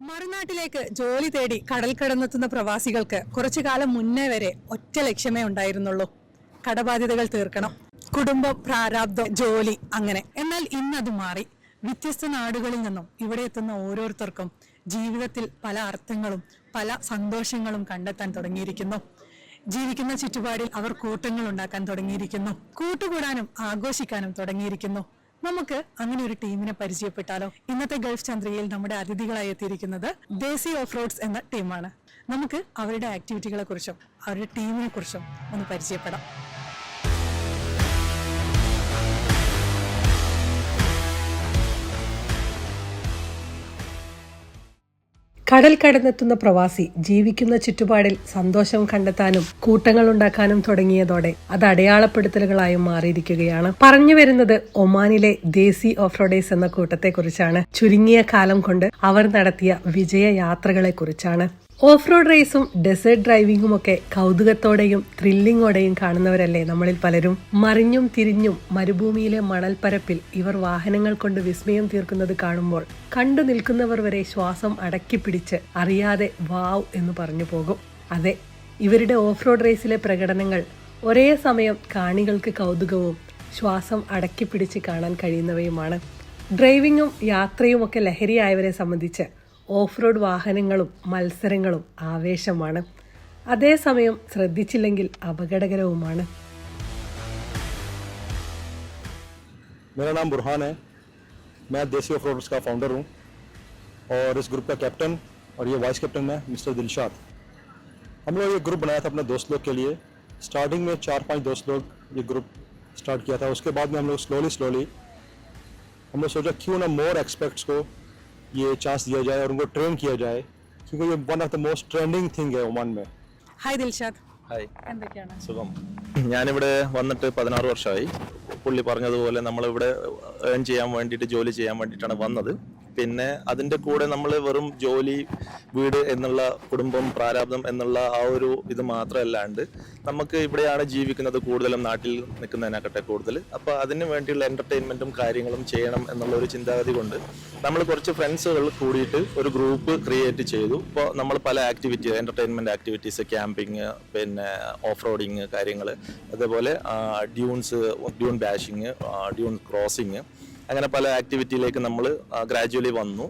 മറുനാട്ടിലേക്ക് ജോലി തേടി കടൽ കടന്നെത്തുന്ന പ്രവാസികൾക്ക് കുറച്ചു കാലം മുന്നേ വരെ ഒറ്റ ലക്ഷ്യമേ ഉണ്ടായിരുന്നുള്ളൂ. കടബാധ്യതകൾ തീർക്കണം. കുടുംബം പ്രാരാബ്ദം ജോലി അങ്ങനെ. എന്നാൽ ഇന്നത് മാറി. വ്യത്യസ്ത നാടുകളിൽ നിന്നും ഇവിടെ എത്തുന്ന ഓരോരുത്തർക്കും ജീവിതത്തിൽ പല അർത്ഥങ്ങളും പല സന്തോഷങ്ങളും കണ്ടെത്താൻ തുടങ്ങിയിരിക്കുന്നു. ജീവിക്കുന്ന ചുറ്റുപാടിൽ അവർ കൂട്ടങ്ങൾ ഉണ്ടാക്കാൻ തുടങ്ങിയിരിക്കുന്നു. കൂട്ടുകൂടാനും ആഘോഷിക്കാനും തുടങ്ങിയിരിക്കുന്നു. നമുക്ക് അങ്ങനെ ഒരു ടീമിനെ പരിചയപ്പെട്ടാലോ? ഇന്നത്തെ ഗൾഫ് ചന്ദ്രയിൽ നമ്മുടെ അതിഥികളായി എത്തിയിരിക്കുന്നത് ദേശി ഓഫ് റോഡ്സ് എന്ന ടീമാണ്. നമുക്ക് അവരുടെ ആക്ടിവിറ്റികളെ കുറിച്ചും അവരുടെ ടീമിനെ കുറിച്ചും ഒന്ന് പരിചയപ്പെടാം. കടൽ കടന്നെത്തുന്ന പ്രവാസി ജീവിക്കുന്ന ചുറ്റുപാടിൽ സന്തോഷം കണ്ടെത്താനും കൂട്ടങ്ങൾ ഉണ്ടാക്കാനും തുടങ്ങിയതോടെ അത് അടയാളപ്പെടുത്തലുകളായും മാറിയിരിക്കുകയാണ്. പറഞ്ഞു വരുന്നത് ഒമാനിലെ ദേശി ഓഫ് റോഡേഴ്സ് എന്ന കൂട്ടത്തെക്കുറിച്ചാണ്. ചുരുങ്ങിയ കാലം കൊണ്ട് അവർ നടത്തിയ വിജയ യാത്രകളെ കുറിച്ചാണ് ഓഫ് റോഡ് റേസും ഡെസേർട്ട് ഡ്രൈവിംഗും ഒക്കെ കൗതുകത്തോടെയും ത്രില്ലിങ്ങോടെയും കാണുന്നവരല്ലേ നമ്മളിൽ പലരും. മറിഞ്ഞും തിരിഞ്ഞും മരുഭൂമിയിലെ മണൽപ്പരപ്പിൽ ഇവർ വാഹനങ്ങൾ കൊണ്ട് വിസ്മയം തീർക്കുന്നത് കാണുമ്പോൾ കണ്ടു നിൽക്കുന്നവർ വരെ ശ്വാസം അടക്കിപ്പിടിച്ച് അറിയാതെ വാവ് എന്ന് പറഞ്ഞു പോകും. അതെ ഇവരുടെ ഓഫ് റോഡ് റേസിലെ പ്രകടനങ്ങൾ ഒരേ സമയം കാണികൾക്ക് കൗതുകവും ശ്വാസം അടക്കിപ്പിടിച്ച് കാണാൻ കഴിയുന്നവയുമാണ്. ഡ്രൈവിങ്ങും യാത്രയും ഒക്കെ ലഹരിയായവരെ സംബന്ധിച്ച് ഓഫ് റോഡ് വാഹനങ്ങളും മത്സരങ്ങളും ആവേശമാണ് അതേസമയം ശ്രദ്ധിച്ചില്ലെങ്കിൽ അപകടകരവുമാണ് मेरा नाम बुरहान है मैं देसी ऑफ रोडर्स का फाउंडर हूँ और इस ग्रुप का कैप्टन और ये वाइस कैप्टन है मिस्टर दिलशाद हम लोग ये ग्रुप बनाया था अपने दोस्त लोग के लिए स्टार्टिंग में चार पांच दोस्त लोग ये ग्रुप स्टार्ट किया था उसके बाद में हम लोग स्लोली स्लोली हम लोग सोचा क्यों ना मोर एक्सपर्ट्स को ये चांस दिया जाए और उनको ट्रेन किया जाए क्योंकि ये one of the most trending thing है ओमान में ഹായ് ദിൽഷാദ് ഹായ് എന്തൊക്കെയാണ് സുഖം ഞാനിവിടെ വന്നിട്ട് പതിനാറ് വർഷമായി പുള്ളി പറഞ്ഞതുപോലെ നമ്മളിവിടെ ഏൺ ചെയ്യാൻ വേണ്ടിയിട്ട് ജോലി ചെയ്യാൻ വേണ്ടിയിട്ടാണ് വന്നത് പിന്നെ അതിന്റെ കൂടെ നമ്മൾ വെറും ജോലി വീട് എന്നുള്ള കുടുംബം പ്രാരാബ്ദം എന്നുള്ള ആ ഒരു ഇത് മാത്രമല്ലാണ്ട് നമുക്ക് ഇവിടെയാണ് ജീവിക്കുന്നത് കൂടുതലും നാട്ടിൽ നിൽക്കുന്നതിനാകട്ടെ കൂടുതൽ. അപ്പോൾ അതിന് വേണ്ടിയുള്ള എന്റർടൈൻമെന്റും കാര്യങ്ങളും ചെയ്യണം എന്നുള്ള ഒരു ചിന്താഗതി കൊണ്ട് നമ്മൾ കുറച്ച് ഫ്രണ്ട്സുകൾ കൂടിയിട്ട് ഒരു ഗ്രൂപ്പ് ക്രിയേറ്റ് ചെയ്തു. ഇപ്പോൾ നമ്മൾ പല ആക്ടിവിറ്റി എന്റർടൈൻമെന്റ് ആക്ടിവിറ്റീസ് ക്യാമ്പിങ് പിന്നെ ഓഫ് റോഡിങ് കാര്യങ്ങൾ അതേപോലെ dunes dune bashing dune crossing അങ്ങനെ പല ആക്ടിവിറ്റിയിലേക്ക് നമ്മൾ ഗ്രാജുവലി വന്നു.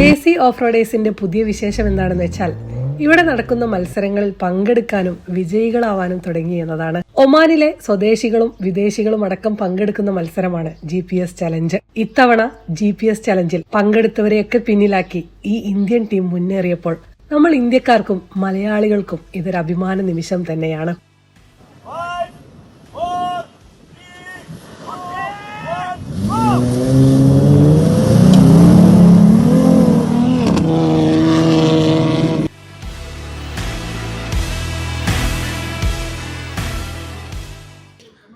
ദേശി ഓഫ് റോഡേഴ്സിന്റെ പുതിയ വിശേഷം എന്താണെന്ന് വെച്ചാൽ ഇവിടെ നടക്കുന്ന മത്സരങ്ങളിൽ പങ്കെടുക്കാനും വിജയികളാവാനും തുടങ്ങി എന്നതാണ്. ഒമാനിലെ സ്വദേശികളും വിദേശികളും അടക്കം പങ്കെടുക്കുന്ന മത്സരമാണ് ജി പി എസ് ചലഞ്ച് ഇത്തവണ ജി പി എസ് ചലഞ്ചിൽ പങ്കെടുത്തവരെയൊക്കെ പിന്നിലാക്കി ഈ ഇന്ത്യൻ ടീം മുന്നേറിയപ്പോൾ നമ്മൾ ഇന്ത്യക്കാർക്കും മലയാളികൾക്കും ഇതൊരു അഭിമാന നിമിഷം തന്നെയാണ്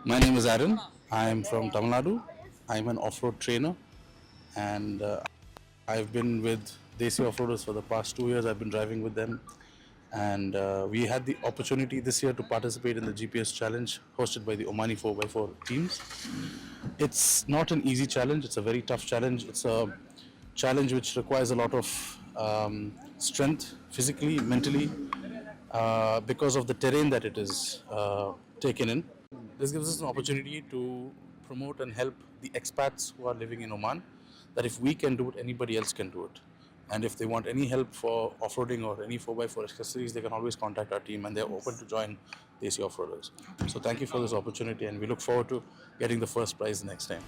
My name is Aaron. I am from Tamil Nadu. I am an off-road trainer, and uh, I've been with Desi Off-Roaders for the past two years. I've been driving with them, and uh, we had the opportunity this year to participate in the GPS challenge hosted by the Omani 4x4 teams. It's not an easy challenge. It's a very tough challenge. It's a challenge which requires a lot of um, strength, physically, mentally, uh, because of the terrain that it is uh, taken in. This gives us an opportunity to promote and help the expats who are living in Oman. That if we can do it, anybody else can do it. And if they want any help for off-roading or any 4x4 accessories, they can always contact our team and they're open to join DC Off-Roaders. So thank you for this opportunity and we look forward to getting the first prize next time.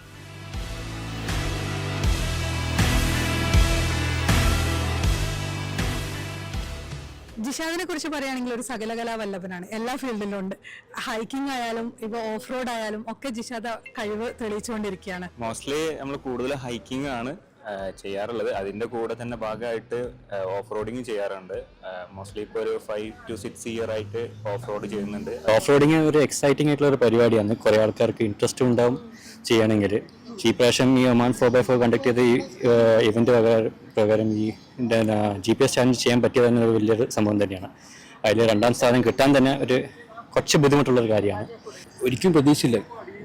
ജിഷാദിനെ കുറിച്ച് പറയുകയാണെങ്കിൽ ഒരു സകലകലാ വല്ലഭനാണ്. എല്ലാ ഫീൽഡിലും ഉണ്ട്. Hiking ആയാലും ഇപ്പൊ off road ആയാലും ഒക്കെ ജിഷാദ കഴിവ് തെളിയിച്ചുകൊണ്ടിരിക്കുകയാണ്. മോസ്റ്റ്ലി നമ്മൾ കൂടുതൽ ഹൈക്കിംഗ് ആണ് ചെയ്യാറുള്ളത്. അതിന്റെ കൂടെ തന്നെ ഭാഗമായിട്ട് ഓഫ് റോഡിങ് ചെയ്യാറുണ്ട്. മോസ്റ്റ്ലി ഇപ്പോൾ ഒരു ഫൈവ് ടു സിക്സ് ഇയർ ആയിട്ട് ഓഫ് റോഡ് ചെയ്യുന്നുണ്ട്. ഓഫ് റോഡിങ് ഒരു എക്സൈറ്റിംഗ് ആയിട്ടുള്ള ഒരു പരിപാടിയാണ്. കുറേ ആൾക്കാർക്ക് ഇൻട്രസ്റ്റ് ഉണ്ടാവും ചെയ്യണമെങ്കിൽ. പ്രാവശ്യം ഈ Oman four by four conduct ചെയ്ത ഈ ഇവന്റ് പ്രകാരം ഈ ജി പി എസ് ചാലഞ്ച് ചെയ്യാൻ പറ്റിയത് തന്നെ ഒരു വലിയൊരു സംഭവം തന്നെയാണ്. അതിൽ രണ്ടാം സ്ഥാനം കിട്ടാൻ തന്നെ ഒരു കുറച്ച് ബുദ്ധിമുട്ടുള്ളൊരു കാര്യമാണ്. ഒരിക്കലും പ്രതീക്ഷയില്ല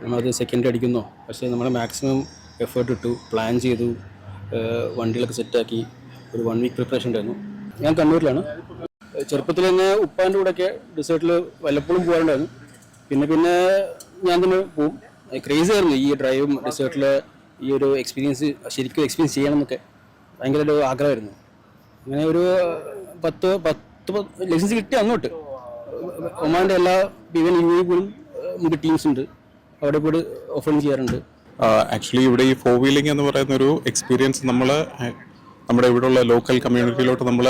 നമ്മളത് സെക്കൻഡ് അടിക്കുന്നോ. പക്ഷേ നമ്മൾ മാക്സിമം എഫേർട്ട് ഇട്ടു പ്ലാൻ ചെയ്തു വണ്ടികളൊക്കെ സെറ്റാക്കി ഒരു വൺ വീക്ക് പ്രിപ്പറേഷൻ ഉണ്ടായിരുന്നു. ഞാൻ കണ്ണൂരിലാണ്. ചെറുപ്പത്തിൽ തന്നെ ഉപ്പാന്റെ കൂടെയൊക്കെ ഡെസേർട്ടിൽ വല്ലപ്പോഴും പോകാറുണ്ടായിരുന്നു. പിന്നെ പിന്നെ ഞാൻ തന്നെ പോവും. ക്രേസ് ആയിരുന്നു ഈ ഡ്രൈവും ഡെസേർട്ടിൽ ഈ ഒരു എക്സ്പീരിയൻസ് ശരിക്കും എക്സ്പീരിയൻസ് ചെയ്യണം എന്നൊക്കെ ഭയങ്കര ഒരു ആഗ്രഹമായിരുന്നു. അങ്ങനെ ഒരു പത്ത് പത്ത് ലൈസൻസ് കിട്ടി അങ്ങോട്ട്. ഒമാന്റെ എല്ലാ ഈവൻ യു പോലും നമുക്ക് ടീംസ് ഉണ്ട്. അവിടെ പോയി ഓഫറിങ് ചെയ്യാറുണ്ട്. ആക്ച്വലി ഇവിടെ ഈ ഫോർ വീലിംഗ് എന്ന് പറയുന്ന ഒരു എക്സ്പീരിയൻസ് നമ്മൾ നമ്മുടെ ഇവിടെയുള്ള ലോക്കൽ കമ്മ്യൂണിറ്റിയിലോട്ട് നമ്മൾ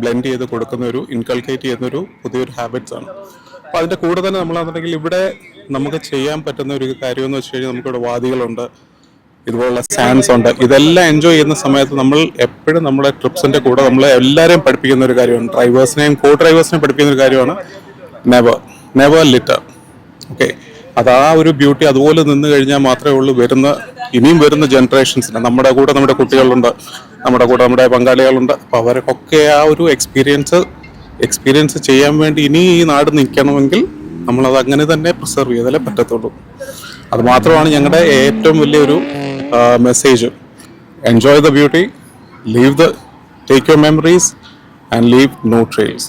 ബ്ലെൻഡ് ചെയ്ത് കൊടുക്കുന്ന ഒരു ഇൻകൾക്കേറ്റ് ചെയ്യുന്ന ഒരു പുതിയൊരു ഹാബിറ്റ്സ് ആണ്. അപ്പോൾ അതിന്റെ കൂടെ തന്നെ നമ്മളാണെന്നുണ്ടെങ്കിൽ ഇവിടെ നമുക്ക് ചെയ്യാൻ പറ്റുന്ന ഒരു കാര്യം എന്ന് വെച്ച് കഴിഞ്ഞാൽ നമുക്കിവിടെ വാദികളുണ്ട് ഇതുപോലുള്ള സാൻസ് ഉണ്ട്. ഇതെല്ലാം എൻജോയ് ചെയ്യുന്ന സമയത്ത് നമ്മൾ എപ്പോഴും നമ്മുടെ ട്രിപ്സിന്റെ കൂടെ നമ്മൾ എല്ലാവരെയും പഠിപ്പിക്കുന്ന ഒരു കാര്യമാണ്. ഡ്രൈവേഴ്സിനെയും കോ ഡ്രൈവേഴ്സിനെയും പഠിപ്പിക്കുന്ന ഒരു കാര്യമാണ് നെവർ നെവർ ലിറ്റർ ഓക്കെ അത് ആ ഒരു ബ്യൂട്ടി അതുപോലെ നിന്ന് കഴിഞ്ഞാൽ മാത്രമേ ഉള്ളൂ വരുന്ന ഇനിയും വരുന്ന ജനറേഷൻസിന് നമ്മുടെ കൂടെ നമ്മുടെ കുട്ടികളുണ്ട് നമ്മുടെ കൂടെ നമ്മുടെ പങ്കാളികളുണ്ട്. അപ്പോൾ അവർക്കൊക്കെ ആ ഒരു എക്സ്പീരിയൻസ് എക്സ്പീരിയൻസ് ചെയ്യാൻ വേണ്ടി ഇനി ഈ നാട് നിൽക്കണമെങ്കിൽ നമ്മളത് അങ്ങനെ തന്നെ പ്രിസർവ് ചെയ്താലേ പറ്റത്തുള്ളൂ. അത് മാത്രമാണ് ഞങ്ങളുടെ ഏറ്റവും വലിയൊരു message enjoy the beauty leave the take your memories and leave no trails